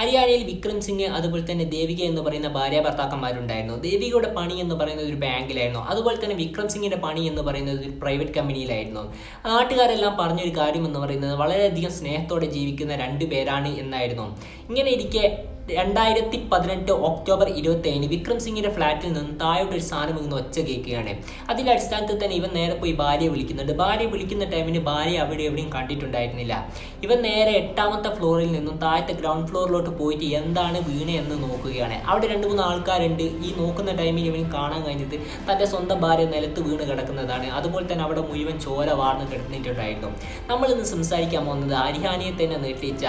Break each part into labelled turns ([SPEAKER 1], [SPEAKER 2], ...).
[SPEAKER 1] ഹരിയാനയിൽ വിക്രം സിംഗ് അതുപോലെ തന്നെ ദേവിക എന്ന് പറയുന്ന ഭാര്യ ഭർത്താക്കന്മാരുണ്ടായിരുന്നു ദേവികയുടെ പണി എന്ന് പറയുന്നത് ഒരു ബാങ്കിലായിരുന്നു. അതുപോലെ തന്നെ വിക്രം സിംഗിന്റെ പണി എന്ന് പറയുന്നത് ഒരു പ്രൈവറ്റ് കമ്പനിയിലായിരുന്നു. നാട്ടുകാരെല്ലാം പറഞ്ഞൊരു കാര്യം എന്ന് പറയുന്നത് വളരെയധികം സ്നേഹത്തോടെ ജീവിക്കുന്ന രണ്ട് പേരാണ് എന്നായിരുന്നു. ഇങ്ങനെ ഇരിക്കെ രണ്ടായിരത്തി പതിനെട്ട് ഒക്ടോബർ ഇരുപത്തി ഏഴിന് വിക്രം സിംഗിന്റെ ഫ്ലാറ്റിൽ നിന്ന് താഴോട്ട് ഒരു സാധനം ഇങ്ങനെ ഒച്ച കേൾക്കുകയാണ്. അതിന്റെ അടിസ്ഥാനത്തിൽ തന്നെ ഇവൻ നേരെ പോയി ഭാര്യയെ വിളിക്കുന്നുണ്ട്. ഭാര്യയെ വിളിക്കുന്ന ടൈമിന് ഭാര്യ അവിടെ എവിടെയും കണ്ടിട്ടുണ്ടായിരുന്നില്ല. ഇവൻ നേരെ എട്ടാമത്തെ ഫ്ലോറിൽ നിന്നും താഴത്തെ ഗ്രൗണ്ട് ഫ്ലോറിലോട്ട് പോയിട്ട് എന്താണ് വീണ എന്ന് നോക്കുകയാണ്. അവിടെ രണ്ട് മൂന്ന് ആൾക്കാരുണ്ട്. ഈ നോക്കുന്ന ടൈമിൽ ഇവന് കാണാൻ കഴിഞ്ഞത് തന്റെ സ്വന്തം ഭാര്യ നിലത്ത് വീണ് കിടക്കുന്നതാണ്. അതുപോലെ തന്നെ അവിടെ മുഴുവൻ ചോര വാർന്ന് കിടന്നിട്ടുണ്ടായിരുന്നു. നമ്മൾ ഇന്ന് സംസാരിക്കാൻ പോകുന്നത് അരിഹാനിയെ തന്നെ നീട്ടിച്ച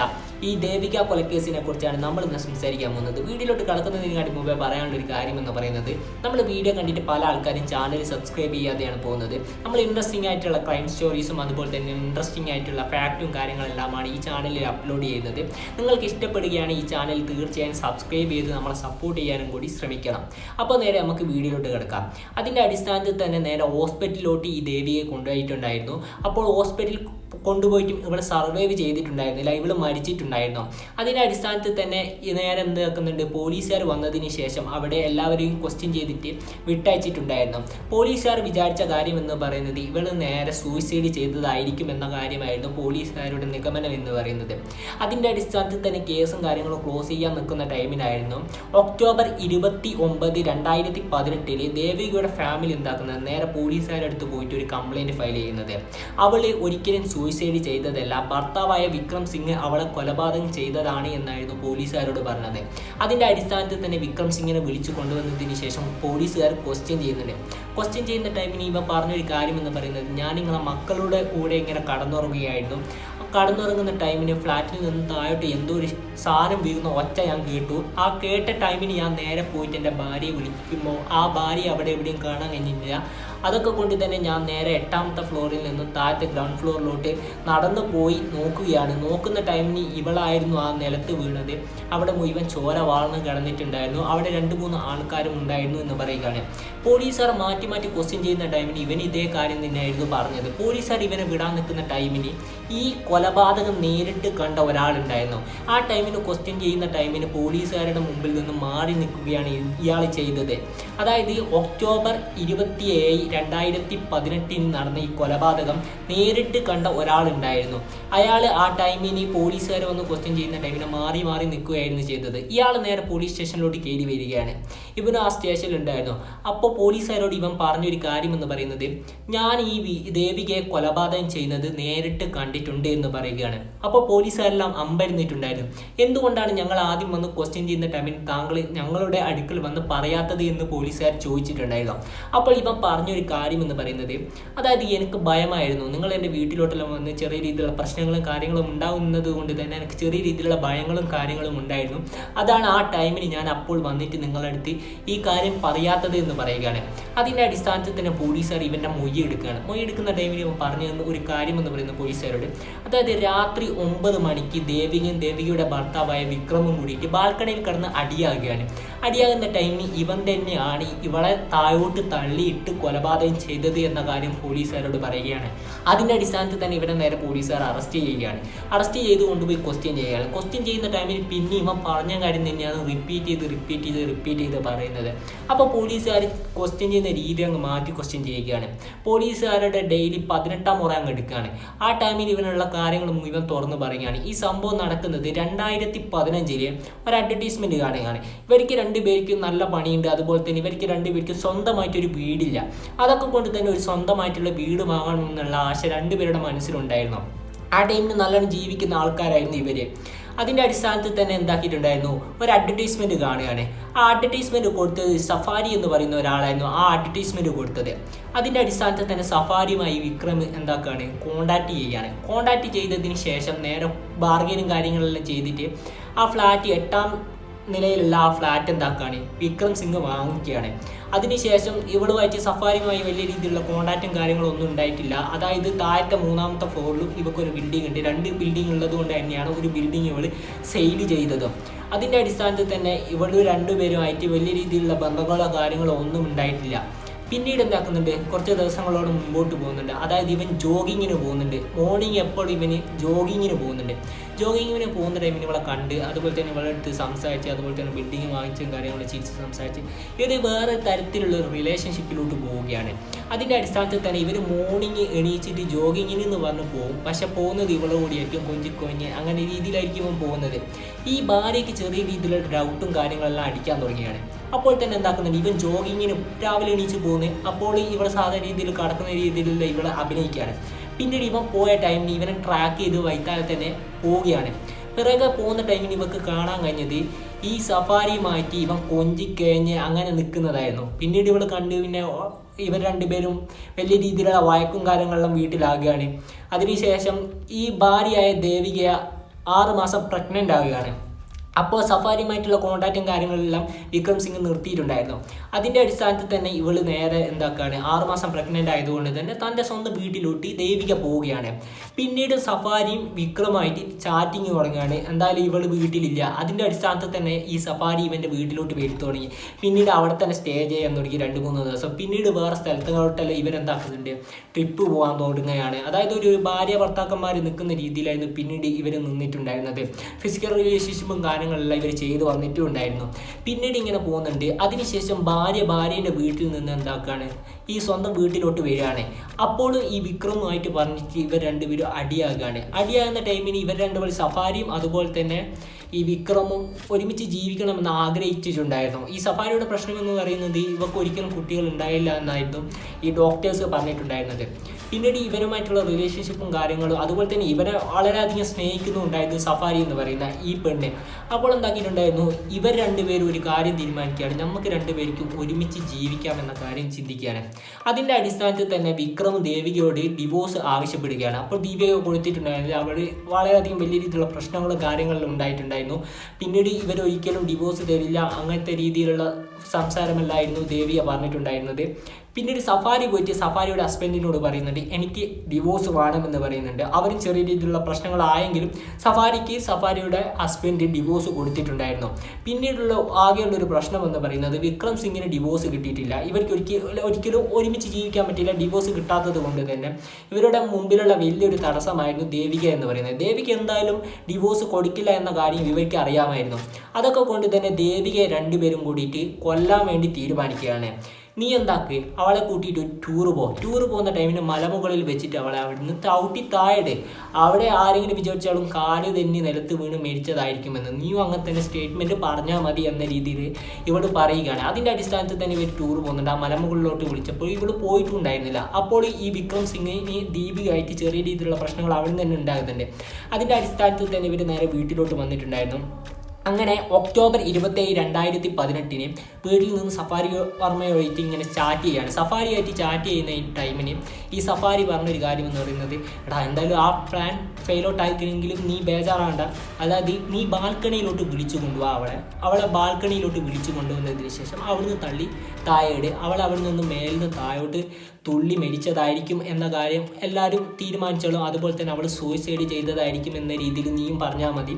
[SPEAKER 1] ഈ ദേവിക കൊലക്കേസിനെ കുറിച്ചാണ്. നമ്മൾ ഇന്ന് സംസാരിക്കാൻ പോകുന്നത്. വീഡിയോയിലോട്ട് കടക്കുന്നതിനെക്കാട്ടി മുമ്പേ പറയാനുള്ള ഒരു കാര്യം എന്ന് പറയുന്നത് നമ്മൾ വീഡിയോ കണ്ടിട്ട് പല ആൾക്കാരും ചാനൽ സബ്സ്ക്രൈബ് ചെയ്യാതെയാണ് പോകുന്നത്. നമ്മൾ ഇൻട്രസ്റ്റിംഗ് ആയിട്ടുള്ള ക്രൈം സ്റ്റോറീസും അതുപോലെ തന്നെ ഇൻട്രസ്റ്റിംഗ് ആയിട്ടുള്ള ഫാക്റ്റും കാര്യങ്ങളെല്ലാമാണ് ഈ ചാനലിൽ അപ്ലോഡ് ചെയ്യുന്നത്. നിങ്ങൾക്ക് ഇഷ്ടപ്പെടുകയാണ് ഈ ചാനൽ തീർച്ചയായും സബ്സ്ക്രൈബ് ചെയ്ത് നമ്മളെ സപ്പോർട്ട് ചെയ്യാനും കൂടി ശ്രമിക്കണം. അപ്പോൾ നേരെ നമുക്ക് വീഡിയോയിലോട്ട് കിടക്കാം. അതിന്റെ അടിസ്ഥാനത്തിൽ തന്നെ നേരെ ഹോസ്പിറ്റലിലോട്ട് ഈ ദേവിയെ കൊണ്ടുപോയിട്ടുണ്ടായിരുന്നു. അപ്പോൾ ഹോസ്പിറ്റലിൽ കൊണ്ടുപോയിട്ടും ഇവിടെ സർവൈവ് ചെയ്തിട്ടുണ്ടായിരുന്നില്ല ഇവൾ മരിച്ചിട്ടുണ്ടായിരുന്നു. അതിന്റെ അടിസ്ഥാനത്തിൽ തന്നെ നേരെ എന്ത് വെക്കുന്നുണ്ട്? പോലീസുകാർ വന്നതിന് ശേഷം അവിടെ എല്ലാവരെയും ക്വസ്റ്റ്യൻ ചെയ്തിട്ട് വിട്ടയച്ചിട്ടുണ്ടായിരുന്നു. പോലീസുകാർ വിചാരിച്ച കാര്യം എന്ന് പറയുന്നത് ഇവൾ നേരെ സൂയിസൈഡ് ചെയ്തതായിരിക്കും എന്ന കാര്യമായിരുന്നു പോലീസുകാരുടെ നിഗമനം എന്ന് പറയുന്നത്. അതിന്റെ അടിസ്ഥാനത്തിൽ തന്നെ കേസും കാര്യങ്ങളും ക്ലോസ് ചെയ്യാൻ നിൽക്കുന്ന ടൈമിലായിരുന്നു ഒക്ടോബർ ഇരുപത്തി ഒമ്പത് രണ്ടായിരത്തി പതിനെട്ടിൽ ദേവികയുടെ ഫാമിലി എന്താക്കുന്നത്? നേരെ പോലീസുകാരുടെ അടുത്ത് പോയിട്ട് ഒരു കംപ്ലൈന്റ് ഫയൽ ചെയ്യുന്നത്. അവൾ ഒരിക്കലും സൂയിസൈഡ് ചെയ്തതല്ല. ഭർത്താവായ വിക്രം സിംഗ് അവളെ കൊലപാതകം ചെയ്തതാണ് എന്നായിരുന്നു പോലീസുകാരോട് പറഞ്ഞത്. അതിന്റെ അടിസ്ഥാനത്തിൽ തന്നെ വിക്രം സിംഗിനെ വിളിച്ചു കൊണ്ടുവന്നതിന് ശേഷം പോലീസുകാർ ക്വസ്റ്റ്യൻ ചെയ്യുന്നുണ്ട്. ക്വസ്റ്റ്യൻ ചെയ്യുന്ന ടൈമിന് ഇവ പറഞ്ഞൊരു കാര്യം എന്ന് പറയുന്നത് ഞാൻ നിങ്ങളെ മക്കളുടെ കൂടെ ഇങ്ങനെ കടന്നുറങ്ങുകയായിരുന്നു. കടന്നുറങ്ങുന്ന ടൈമിന് ഫ്ലാറ്റിൽ നിന്ന് താഴോട്ട് എന്തോ ഒരു സാധനം വീഴുന്ന ഒച്ച ഞാൻ കേട്ടു. ആ കേട്ട ടൈമിന് ഞാൻ നേരെ പോയിട്ട് എന്റെ ഭാര്യയെ വിളിക്കുമ്പോൾ ആ ഭാര്യ അവിടെ എവിടെയും കാണാൻ കഴിഞ്ഞില്ല. അതൊക്കെ കൊണ്ട് തന്നെ ഞാൻ നേരെ എട്ടാമത്തെ ഫ്ലോറിൽ നിന്നും താഴത്തെ ഗ്രൗണ്ട് ഫ്ലോറിലോട്ട് നടന്നു പോയി നോക്കുകയാണ്. നോക്കുന്ന ടൈമിന് ഇവളായിരുന്നു ആ നിലത്ത് വീണത്. അവിടെ മുഴുവൻ ചോര വാർന്ന് കിടന്നിട്ടുണ്ടായിരുന്നു. അവിടെ രണ്ട് മൂന്ന് ആൾക്കാരും ഉണ്ടായിരുന്നു എന്ന് പറയുകയാണ്. പോലീസുകാർ മാറ്റി മാറ്റി ക്വസ്റ്റ്യൻ ചെയ്യുന്ന ടൈമിന് ഇവൻ ഇതേ കാര്യം തന്നെയായിരുന്നു പറഞ്ഞത്. പോലീസുകാർ ഇവനെ വിടാൻ നിൽക്കുന്ന ടൈമിന് ഈ കൊലപാതകം നേരിട്ട് കണ്ട ഒരാളുണ്ടായിരുന്നു. ആ ടൈമിന് ക്വസ്റ്റ്യൻ ചെയ്യുന്ന ടൈമിന് പോലീസുകാരുടെ മുമ്പിൽ നിന്ന് മാറി നിൽക്കുകയാണ് ഇയാൾ ചെയ്തത്. അതായത് ഒക്ടോബർ ഇരുപത്തി ഏഴ് രണ്ടായിരത്തി പതിനെട്ടിന് നടന്ന ഈ കൊലപാതകം നേരിട്ട് കണ്ട ഒരാളുണ്ടായിരുന്നു. അയാൾ ആ ടൈമിൽ ഈ പോലീസുകാരെ വന്ന് ക്വസ്റ്റ്യൻ ചെയ്യുന്ന ടൈമിനെ മാറി മാറി നിൽക്കുകയായിരുന്നു ചെയ്തത്. ഇയാൾ നേരെ പോലീസ് സ്റ്റേഷനിലോട്ട് കയറി വരികയാണ്. ഇവനും ആ സ്റ്റേഷനിൽ ഉണ്ടായിരുന്നു. അപ്പോൾ പോലീസുകാരോട് ഇവൻ പറഞ്ഞൊരു കാര്യം എന്ന് പറയുന്നത് ഞാൻ ഈ ദേവികയെ കൊലപാതകം ചെയ്യുന്നത് നേരിട്ട് കണ്ടിട്ടുണ്ട് എന്ന് പറയുകയാണ്. അപ്പോൾ പോലീസുകാരെല്ലാം അമ്പരുന്നിട്ടുണ്ടായിരുന്നു. എന്തുകൊണ്ടാണ് ഞങ്ങൾ ആദ്യം വന്ന് ക്വസ്റ്റ്യൻ ചെയ്യുന്ന ടൈമിൽ താങ്കൾ ഞങ്ങളുടെ അടുക്കൽ വന്ന് പറയാത്തത് എന്ന് പോലീസുകാർ ചോദിച്ചിട്ടുണ്ടായിരുന്നു. അപ്പോൾ ഇവൻ പറഞ്ഞൊരു കാര്യം എന്ന് പറയുന്നത്. അതായത് എനിക്ക് ഭയമായിരുന്നു. നിങ്ങൾ എന്റെ വീട്ടിലോട്ടെല്ലാം വന്ന് ചെറിയ രീതിയിലുള്ള പ്രശ്നങ്ങളും കാര്യങ്ങളും ഉണ്ടാകുന്നത് കൊണ്ട് തന്നെ എനിക്ക് ചെറിയ രീതിയിലുള്ള ഭയങ്ങളും കാര്യങ്ങളും ഉണ്ടായിരുന്നു. അതാണ് ആ ടൈമിൽ ഞാൻ അപ്പോൾ വന്നിട്ട് നിങ്ങളുടെ അടുത്ത് ഈ കാര്യം പറയാത്തത് എന്ന് പറയുകയാണ്. അതിന്റെ അടിസ്ഥാനത്തിൽ തന്നെ പോലീസുകാർ ഇവന്റെ മൊഴി എടുക്കുകയാണ്. മൊഴി എടുക്കുന്ന ടൈമിൽ ഇവൻ പറഞ്ഞു തന്ന ഒരു കാര്യം എന്ന് പറയുന്നത് പോലീസുകാരോട് അതായത് രാത്രി ഒമ്പത് മണിക്ക് ദേവികയും ദേവികയുടെ ഭർത്താവായ വിക്രമും കൂടിയിട്ട് ബാൽക്കണിയിൽ കിടന്ന് അടിയാകുകയാണ്. അടിയാകുന്ന ടൈമിൽ ഇവൻ തന്നെയാണ് ഇവളെ താഴോട്ട് തള്ളിയിട്ട് കൊലപാതകം ചെയ്തത് എന്ന കാര്യം പോലീസുകാരോട് പറയുകയാണ്. അതിന്റെ അടിസ്ഥാനത്തിൽ തന്നെ ഇവരെ നേരെ പോലീസുകാർ അറസ്റ്റ് ചെയ്യുകയാണ്. അറസ്റ്റ് ചെയ്ത് കൊണ്ടുപോയി ക്വസ്റ്റ്യൻ ചെയ്യുകയാണ്. ക്വസ്റ്റ്യൻ ചെയ്യുന്ന ടൈമിൽ പിന്നെ ഇവൻ പറഞ്ഞ കാര്യം തന്നെയാണ് റിപ്പീറ്റ് ചെയ്ത് റിപ്പീറ്റ് ചെയ്ത് റിപ്പീറ്റ് ചെയ്ത് പറയുന്നത്. അപ്പോൾ പോലീസുകാർ ക്വസ്റ്റ്യൻ ചെയ്യുന്ന രീതി അങ്ങ് മാറ്റി ക്വസ്റ്റ്യൻ ചെയ്യുകയാണ്. പോലീസുകാരുടെ ഡെയിലി പതിനെട്ടാം മുറ അങ്ങ് എടുക്കുകയാണ്. ആ ടൈമിൽ ഇവനുള്ള കാര്യങ്ങൾ മുഴുവൻ തുറന്ന് പറയുകയാണ്. ഈ സംഭവം നടക്കുന്നത് രണ്ടായിരത്തി പതിനഞ്ചിൽ ഒരു അഡ്വർടൈസ്മെന്റ് കാണുകയാണ് ഇവർക്ക് രണ്ടുപേർക്കും നല്ല പണിയുണ്ട്. അതുപോലെ തന്നെ ഇവർക്ക് രണ്ടുപേർക്കും സ്വന്തമായിട്ടൊരു വീടില്ല. അതൊക്കെ കൊണ്ട് തന്നെ ഒരു സ്വന്തമായിട്ടുള്ള വീട് വാങ്ങണം എന്നുള്ള ആശ രണ്ടുപേരുടെ മനസ്സിലുണ്ടായിരുന്നു. ആ ടൈമിൽ നല്ലോണം ജീവിക്കുന്ന ആൾക്കാരായിരുന്നു ഇവർ. അതിന്റെ അടിസ്ഥാനത്തിൽ തന്നെ എന്താക്കിയിട്ടുണ്ടായിരുന്നു? ഒരു അഡ്വർടൈസ്മെന്റ് കാണുകയാണ്. ആ അഡ്വർടൈസ്മെന്റ് കൊടുത്തത് സഫാരി എന്ന് പറയുന്ന ഒരാളായിരുന്നു ആ അഡ്വർടൈസ്മെന്റ് കൊടുത്തത്. അതിന്റെ അടിസ്ഥാനത്തിൽ തന്നെ സഫാരിയുമായി വിക്രം എന്താക്കുകയാണ്? കോണ്ടാക്ട് ചെയ്യുകയാണ്. കോണ്ടാക്ട് ചെയ്തതിന് ശേഷം നേരെ ബാർഗൈനും കാര്യങ്ങളെല്ലാം ചെയ്തിട്ട് ആ ഫ്ലാറ്റ് എട്ടാം നിലയിലുള്ള ആ ഫ്ലാറ്റ് എന്താക്കുകയാണ്? വിക്രം സിംഗ് വാങ്ങിക്കുകയാണ് അതിനുശേഷം ഇവളുമായിട്ട് സഫാരിയുമായി വലിയ രീതിയിലുള്ള കോണ്ടാക്റ്റും കാര്യങ്ങളും ഒന്നും ഉണ്ടായിട്ടില്ല. അതായത് താഴത്തെ മൂന്നാമത്തെ ഫ്ലോറിലും ഒരു ബിൽഡിംഗ് ഉണ്ട്. രണ്ട് ബിൽഡിംഗ് ഉള്ളത് കൊണ്ട് തന്നെയാണ് ഒരു ബിൽഡിംഗ് ഇവൾ സെയിൽ ചെയ്തത്. അതിന്റെ അടിസ്ഥാനത്തിൽ തന്നെ ഇവൾ രണ്ടുപേരുമായിട്ട് വലിയ രീതിയിലുള്ള ബന്ധങ്ങളോ കാര്യങ്ങളോ ഒന്നും ഉണ്ടായിട്ടില്ല. പിന്നീട് എന്താക്കുന്നുണ്ട്? കുറച്ച് ദിവസങ്ങളോട് മുമ്പോട്ട് പോകുന്നുണ്ട്. അതായത് ഇവൻ ജോഗിങ്ങിന് പോകുന്നുണ്ട്. മോർണിംഗ് എപ്പോഴും ഇവന് ജോഗിങ്ങിന് പോകുന്നുണ്ട്. ജോഗിങ്ങിന് പോകുന്ന ടൈമിന് ഇവളെ കണ്ട് അതുപോലെ തന്നെ ഇവളെ അടുത്ത് സംസാരിച്ച് അതുപോലെ തന്നെ ബിൽഡിങ് വാങ്ങിച്ചും കാര്യങ്ങളും ചിരിച്ച് സംസാരിച്ച് ഇത് വേറെ തരത്തിലുള്ള റിലേഷൻഷിപ്പിലോട്ട് പോവുകയാണ്. അതിന്റെ അടിസ്ഥാനത്തിൽ തന്നെ ഇവർ മോർണിംഗ് എണീച്ചിട്ട് ജോഗിങ്ങിന് എന്ന് പറഞ്ഞ് പോകും പക്ഷെ പോകുന്നത് ഇവളെ കൂടിയായിരിക്കും കൊഞ്ചിക്കൊഞ്ഞ് അങ്ങനെ രീതിയിലായിരിക്കും ഇവൻ പോകുന്നത്. ഈ ഭാര്യയ്ക്ക് ചെറിയ രീതിയിലുള്ള ഡൗട്ടും കാര്യങ്ങളെല്ലാം അടിക്കാൻ തുടങ്ങിയാണ്. അപ്പോൾ തന്നെ എന്താക്കുന്നുണ്ട്? ഇവൻ ജോഗിങ്ങിന് രാവിലെ എണീച്ച് പോകുന്നത് അപ്പോൾ ഇവളെ സാധാരണ രീതിയിൽ കടക്കുന്ന രീതിയിലുള്ള ഇവൾ അഭിനയിക്കുകയാണ്. പിന്നീട് ഇവൻ പോയ ടൈമിൽ ഇവനെ ട്രാക്ക് ചെയ്ത് വൈത്താലെ തന്നെ പോവുകയാണ്. പിറകെ പോകുന്ന ടൈമിന് ഇവക്ക് കാണാൻ കഴിഞ്ഞത് ഈ സഫാരി മാറ്റി ഇവൻ കൊഞ്ചിക്കഴിഞ്ഞ് അങ്ങനെ നിൽക്കുന്നതായിരുന്നു. പിന്നീട് ഇവൾ കണ്ടു പിന്നെ ഇവർ രണ്ടുപേരും വലിയ രീതിയിലുള്ള വഴക്കും കാര്യങ്ങളെല്ലാം വീട്ടിലാകുകയാണ്. അതിനുശേഷം ഈ ഭാര്യയായ ദേവികയ ആറ് മാസം പ്രഗ്നന്റ് ആവുകയാണ് അപ്പോൾ സഫാരിയുമായിട്ടുള്ള കോണ്ടാക്റ്റും കാര്യങ്ങളെല്ലാം വിക്രം സിംഗ് നിർത്തിയിട്ടുണ്ടായിരുന്നു. അതിന്റെ അടിസ്ഥാനത്തിൽ തന്നെ ഇവൾ നേരെ എന്താക്കാണ് ആറുമാസം പ്രഗ്നന്റ് ആയതുകൊണ്ട് തന്നെ തന്റെ സ്വന്തം വീട്ടിലോട്ട് ദേവിക പോവുകയാണ്. പിന്നീട് സഫാരിയും വിക്രമായിട്ട് ചാറ്റിങ് തുടങ്ങുകയാണ്. എന്തായാലും ഇവൾ വീട്ടിലില്ല. അതിന്റെ അടിസ്ഥാനത്തിൽ തന്നെ ഈ സഫാരി ഇവന്റെ വീട്ടിലോട്ട് വരും തുടങ്ങി. പിന്നീട് അവിടെ തന്നെ സ്റ്റേ ചെയ്യാൻ തുടങ്ങി രണ്ട് മൂന്ന് ദിവസം. പിന്നീട് വേറെ സ്ഥലത്തോട്ടെല്ലാം ഇവരെന്താക്കുന്നുണ്ട് ട്രിപ്പ് പോകാൻ തുടങ്ങുകയാണ്. അതായത് ഒരു ഭാര്യ ഭർത്താക്കന്മാർ നിൽക്കുന്ന രീതിയിലായിരുന്നു പിന്നീട് ഇവർ നിന്നിട്ടുണ്ടായിരുന്നത്. ഫിസിക്കൽ റിലേഷൻഷിപ്പും കാര്യങ്ങളെല്ലാം ഇവർ ചെയ്തു വന്നിട്ടുണ്ടായിരുന്നു. പിന്നീട് ഇങ്ങനെ പോകുന്നുണ്ട്. അതിനുശേഷം ഭാര്യ ഭാര്യയുടെ വീട്ടിൽ നിന്ന് എന്താക്കാണ്? ഈ സ്വന്തം വീട്ടിലോട്ട് വരികയാണ്. അപ്പോൾ ഈ വിക്രമുമായിട്ട് പറഞ്ഞിട്ട് ഇവർ രണ്ടുപേരും അടിയാകുകയാണ് അടിയാകുന്ന ടൈമിന് ഇവർ രണ്ടുപേരും സഫാരിയും അതുപോലെ തന്നെ ഈ വിക്രമും ഒരുമിച്ച് ജീവിക്കണമെന്ന് ആഗ്രഹിച്ചിട്ടുണ്ടായിരുന്നു. ഈ സഫാരിയുടെ പ്രശ്നം എന്ന് പറയുന്നത് ഇവർക്ക് ഒരിക്കലും കുട്ടികൾ ഉണ്ടായില്ല എന്നായിരുന്നു ഈ ഡോക്ടേഴ്സ് പറഞ്ഞിട്ടുണ്ടായിരുന്നത്. പിന്നീട് ഇവരുമായിട്ടുള്ള റിലേഷൻഷിപ്പും കാര്യങ്ങളും അതുപോലെ തന്നെ ഇവരെ വളരെയധികം സ്നേഹിക്കുന്നുണ്ടായിരുന്നു സഫാരി എന്ന് പറയുന്ന ഈ പെണ്ണ്. അപ്പോൾ എന്താക്കിയിട്ടുണ്ടായിരുന്നു? ഇവർ രണ്ടുപേരും ഒരു കാര്യം തീരുമാനിക്കുകയാണ്. നമുക്ക് രണ്ടുപേർക്കും ഒരുമിച്ച് ജീവിക്കാം എന്ന കാര്യം ചിന്തിക്കുകയാണ്. അതിന്റെ അടിസ്ഥാനത്തിൽ തന്നെ വിക്രം ദേവികയോട് ഡിവോഴ്സ് ആവശ്യപ്പെടുകയാണ്. അപ്പോൾ ദേവിക കൊടുത്തിട്ടുണ്ടായിരുന്നു അവർ വളരെയധികം വലിയ രീതിയിലുള്ള പ്രശ്നങ്ങളും കാര്യങ്ങളും ഉണ്ടായിട്ടുണ്ടായിരുന്നു. പിന്നീട് ഇവരൊരിക്കലും ഡിവോഴ്സ് തരില്ല. അങ്ങനത്തെ രീതിയിലുള്ള സംസാരമല്ലായിരുന്നു ദേവിയ പറഞ്ഞിട്ടുണ്ടായിരുന്നത്. പിന്നീട് സഫാരി പോയിട്ട് സഫാരിയുടെ ഹസ്ബൻഡിനോട് പറയുന്നുണ്ട് എനിക്ക് ഡിവോഴ്സ് വേണമെന്ന് പറയുന്നുണ്ട്. അവരും ചെറിയ രീതിയിലുള്ള പ്രശ്നങ്ങളായെങ്കിലും സഫാരിക്ക് സഫാരിയുടെ ഹസ്ബൻഡ് ഡിവോഴ്സ് കൊടുത്തിട്ടുണ്ടായിരുന്നു. പിന്നീടുള്ള ആകെയുള്ള ഒരു പ്രശ്നം എന്ന് പറയുന്നത് വിക്രം സിംഗിന് ഡിവോഴ്സ് കിട്ടിയിട്ടില്ല. ഇവർക്ക് ഒരിക്കലും ഒരിക്കലും ഒരുമിച്ച് ജീവിക്കാൻ പറ്റില്ല. ഡിവോഴ്സ് കിട്ടാത്തത് കൊണ്ട് തന്നെ ഇവരുടെ മുമ്പിലുള്ള വലിയൊരു തടസ്സമായിരുന്നു ദേവിക എന്ന് പറയുന്നത്. ദേവിക എന്തായാലും ഡിവോഴ്സ് കൊടുക്കില്ല എന്ന കാര്യം ഇവർക്ക് അറിയാമായിരുന്നു. അതൊക്കെ കൊണ്ട് തന്നെ ദേവികയെ രണ്ടുപേരും കൂടിയിട്ട് കൊല്ലാൻ വേണ്ടി തീരുമാനിക്കുകയാണ്. നീ എന്താക്ക്? അവളെ കൂട്ടിയിട്ട് ഒരു ടൂറ് പോ. ടൂറ് പോകുന്ന ടൈമിന് മലമുകളിൽ വെച്ചിട്ട് അവളെ അവിടെ നിന്ന് ചവിട്ടി താഴെ അവിടെ ആരെങ്കിലും വിചാരിച്ചാലും കാൽ തന്നെ നിലത്ത് വീണ് മേടിച്ചതായിരിക്കുമെന്ന് നീയും അങ്ങനെ തന്നെ സ്റ്റേറ്റ്മെന്റ് പറഞ്ഞാൽ മതി എന്ന രീതിയിൽ ഇവിടെ പറയുകയാണ്. അതിന്റെ അടിസ്ഥാനത്തിൽ തന്നെ ഇവർ ടൂർ പോകുന്നുണ്ട്. ആ മലമുകളിലോട്ട് വിളിച്ചപ്പോൾ ഇവൾ പോയിട്ടുണ്ടായിരുന്നില്ല. അപ്പോൾ ഈ വിക്രം സിംഗിന് ദീപികയായിട്ട് ചെറിയ രീതിയിലുള്ള പ്രശ്നങ്ങൾ അവിടെ നിന്ന് തന്നെ ഉണ്ടാകുന്നുണ്ട്. അതിന്റെ അടിസ്ഥാനത്തിൽ തന്നെ ഇവർ നേരെ വീട്ടിലോട്ട് വന്നിട്ടുണ്ടായിരുന്നു. അങ്ങനെ ഒക്ടോബർ ഇരുപത്തേഴ് രണ്ടായിരത്തി പതിനെട്ടിന് വീട്ടിൽ നിന്ന് സഫാരി വർമ്മയുമായിട്ട് ഇങ്ങനെ ചാറ്റ് ചെയ്യാണ്. സഫാരിയായിട്ട് ചാറ്റ് ചെയ്യുന്ന ഈ ടൈമിന് ഈ സഫാരി പറഞ്ഞൊരു കാര്യം എന്ന് പറയുന്നത് എടാ എന്തായാലും ആ പ്ലാൻ ഫെയിലോട്ട് ആയിക്കണമെങ്കിലും നീ ബേജാറാണ്ട അതായത് നീ ബാൽക്കണിയിലോട്ട് വിളിച്ചു കൊണ്ടുപോവാ അവളെ. അവളെ ബാൽക്കണിയിലോട്ട് വിളിച്ചു കൊണ്ടുവന്നതിന് ശേഷം അവിടുന്ന് തള്ളി താഴെയിട്. അവൾ അവിടെ നിന്ന് മേലിൽ നിന്ന് താഴോട്ട് തുള്ളി മരിച്ചതായിരിക്കും എന്ന കാര്യം എല്ലാവരും തീരുമാനിച്ചോളും. അതുപോലെ തന്നെ അവൾ സൂയിസൈഡ് ചെയ്തതായിരിക്കും എന്ന രീതിയിൽ നീയും പറഞ്ഞാൽ മതി.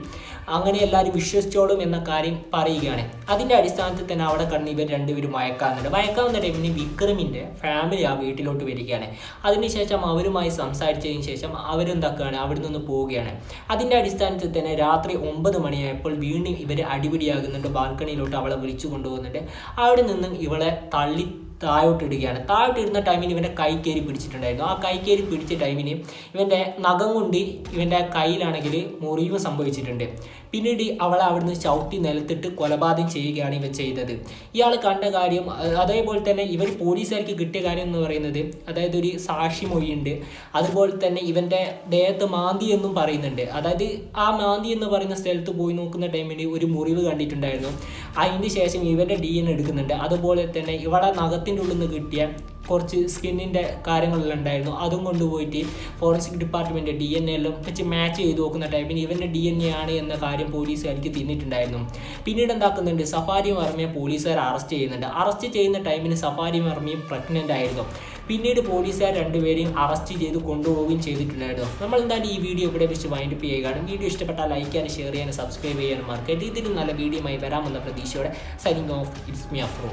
[SPEAKER 1] അങ്ങനെ എല്ലാവരും വിശ്വസിച്ചോളും എന്ന കാര്യം പറയുകയാണ്. അതിന്റെ അടിസ്ഥാനത്തിൽ തന്നെ അവിടെ കണ്ണ് ഇവർ രണ്ടുപേരും മയക്കാവുന്നുണ്ട്. മയക്കാവുന്ന ടൈമിന് വിക്രമിന്റെ ഫാമിലി ആ വീട്ടിലോട്ട് വരികയാണ്. അതിനുശേഷം അവരുമായി സംസാരിച്ചതിന് ശേഷം അവരെന്താക്കുകയാണ്? അവിടെ നിന്ന് പോവുകയാണ്. അതിന്റെ അടിസ്ഥാനത്തിൽ തന്നെ രാത്രി ഒമ്പത് മണിയായപ്പോൾ വീണ്ടും ഇവർ അടിപിടിയാകുന്നുണ്ട്. ബാൽക്കണിയിലോട്ട് അവളെ വിളിച്ചു കൊണ്ടുപോകുന്നുണ്ട്. അവിടെ നിന്നും ഇവളെ തള്ളി താഴോട്ടിടുകയാണ്. താഴോട്ടിടുന്ന ടൈമിന് ഇവന്റെ കൈ കയറി പിടിച്ചിട്ടുണ്ടായിരുന്നു. ആ കൈ കയറി പിടിച്ച ടൈമിന് ഇവന്റെ നഖം കൊണ്ട് ഇവന്റെ കയ്യിലാണെങ്കിൽ മുറിവ് സംഭവിച്ചിട്ടുണ്ട്. പിന്നീട് അവളെ അവിടുന്ന് ചവിട്ടി നിലത്തിട്ട് കൊലപാതകം ചെയ്യുകയാണ് ഇവൻ ചെയ്തത്. ഇയാൾ കണ്ട കാര്യം അതേപോലെ തന്നെ ഇവർ പോലീസുകാർക്ക് കിട്ടിയ കാര്യം എന്ന് പറയുന്നത് അതായത് ഒരു സാക്ഷി മൊഴിയുണ്ട് അതുപോലെ തന്നെ ഇവന്റെ ദേഹത്ത് മാന്തി എന്നും പറയുന്നുണ്ട്. അതായത് ആ മാന്തി എന്ന് പറയുന്ന സ്ഥലത്ത് പോയി നോക്കുന്ന ടൈമിൽ ഒരു മുറിവ് കണ്ടിട്ടുണ്ടായിരുന്നു. അതിന് ശേഷം ഇവന്റെ ഡി എൻ എടുക്കുന്നുണ്ട്. അതുപോലെ തന്നെ ഇവളെ നഖത്തിന്റെ ഉള്ളിൽ നിന്ന് കിട്ടിയ കുറച്ച് സ്കിന്നിന്റെ കാര്യങ്ങളെല്ലാം ഉണ്ടായിരുന്നു. അതും കൊണ്ടുപോയിട്ട് ഫോറൻസിക് ഡിപ്പാർട്ട്മെന്റ് ഡി എൻ എല്ലാം വെച്ച് മാച്ച് ചെയ്ത് നോക്കുന്ന ടൈമിന് ഇവന്റെ ഡി എൻ എ ആണ് എന്ന കാര്യം പോലീസുകാർക്ക് തിന്നിട്ടുണ്ടായിരുന്നു. പിന്നീട് എന്താക്കുന്നുണ്ട്? സഫാരി മർമ്മിയെ പോലീസുകാർ അറസ്റ്റ് ചെയ്യുന്നുണ്ട്. അറസ്റ്റ് ചെയ്യുന്ന ടൈമിന് സഫാരി വർമ്മയും പ്രഗ്നന്റ് ആയിരുന്നു. പിന്നീട് പോലീസുകാർ രണ്ടുപേരെയും അറസ്റ്റ് ചെയ്ത് കൊണ്ടുപോവുകയും ചെയ്തിട്ടുണ്ടായിരുന്നു. നമ്മൾ എന്തായാലും ഈ വീഡിയോ ഇവിടെ വെച്ച് വൈൻഡ് അപ്പ് ചെയ്യുകയാണ്. വീഡിയോ ഇഷ്ടപ്പെട്ടാൽ ലൈക്ക് ചെയ്യാനും ഷെയർ ചെയ്യാനും സബ്സ്ക്രൈബ് ചെയ്യാനും മറക്കരുത്. ഇതിലും നല്ല വീഡിയോയുമായി വരാമെന്ന പ്രതീക്ഷയോടെ signing off it's me Afro